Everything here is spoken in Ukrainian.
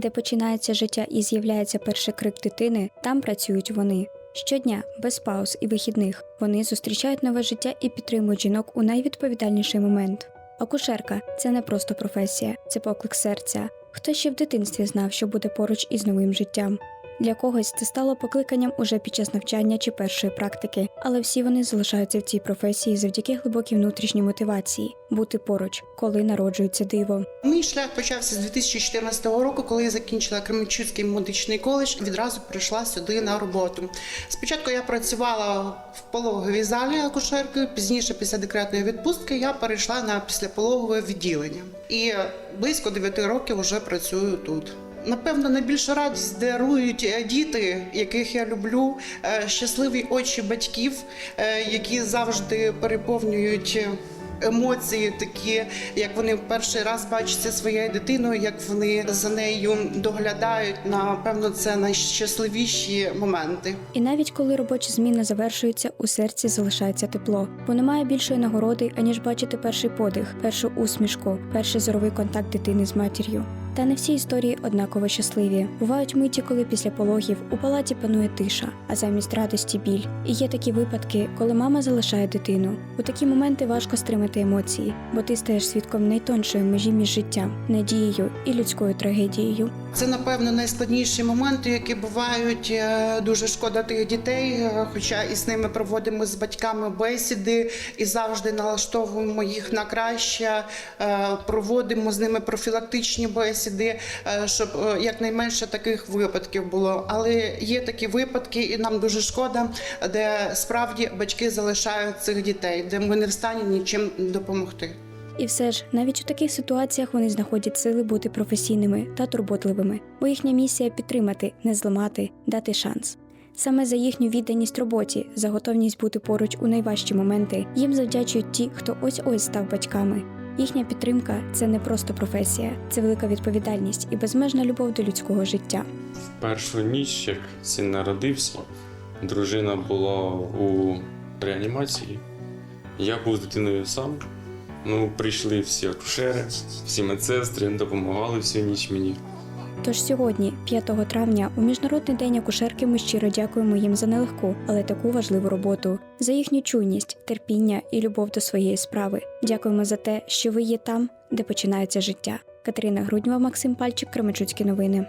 де починається життя і з'являється перший крик дитини, там працюють вони. Щодня, без пауз і вихідних, вони зустрічають нове життя і підтримують жінок у найвідповідальніший момент. Акушерка це не просто професія, це поклик серця. Хто ще в дитинстві знав, що буде поруч із новим життям? Для когось це стало покликанням уже під час навчання чи першої практики, але всі вони залишаються в цій професії завдяки глибокій внутрішній мотивації бути поруч, коли народжується диво. Мій шлях почався з 2014 року, коли я закінчила Кременчуцький медичний коледж. Відразу прийшла сюди на роботу. Спочатку я працювала в пологовій залі акушеркою. Пізніше, після декретної відпустки, я перейшла на післяпологове відділення. І близько 9 років вже працюю тут. Напевно, найбільшу радість дарують е, діти, яких я люблю, е, щасливі очі батьків, е, які завжди переповнюють. Емоції такі, як вони перший раз бачать зі своєю дитиною, як вони за нею доглядають. Напевно, це найщасливіші моменти. І навіть коли робоча зміна завершується, у серці залишається тепло, бо немає більшої нагороди, аніж бачити перший подих, першу усмішку, перший зоровий контакт дитини з матір'ю. Та не всі історії однаково щасливі. Бувають миті, коли після пологів у палаті панує тиша, а замість радості біль. І є такі випадки, коли мама залишає дитину. У такі моменти важко стримати емоції, бо ти стаєш свідком найтоншої межі між життям, надією і людською трагедією. Це напевно найскладніші моменти, які бувають. Е, Дуже шкода тих дітей. е, Хоча і з ними проводимо з батьками бесіди і завжди налаштовуємо їх на краще. е, Проводимо з ними профілактичні бесіди, е, щоб е, якнайменше таких випадків було. Але є такі випадки, і нам дуже шкода, де справді батьки залишають цих дітей, де ми не в стані нічим допомогти. І все ж, навіть у таких ситуаціях вони знаходять сили бути професійними та турботливими, бо їхня місія підтримати, не зламати, дати шанс. Саме за їхню відданість роботі, за готовність бути поруч у найважчі моменти, їм завдячують ті, хто ось ось став батьками. Їхня підтримка це не просто професія, це велика відповідальність і безмежна любов до людського життя. В першу ніч, як син народився, дружина була у реанімації. Я був з дитиною сам. Ну, прийшли всі акушери, всі медсестри, допомагали всю ніч мені. Тож сьогодні, 5 травня, у міжнародний день акушерки, ми щиро дякуємо їм за нелегку, але таку важливу роботу, за їхню чуйність, терпіння і любов до своєї справи. Дякуємо за те, що ви є там, де починається життя. Катерина Груднєва, Максим Пальчик, Кременчуцькі новини.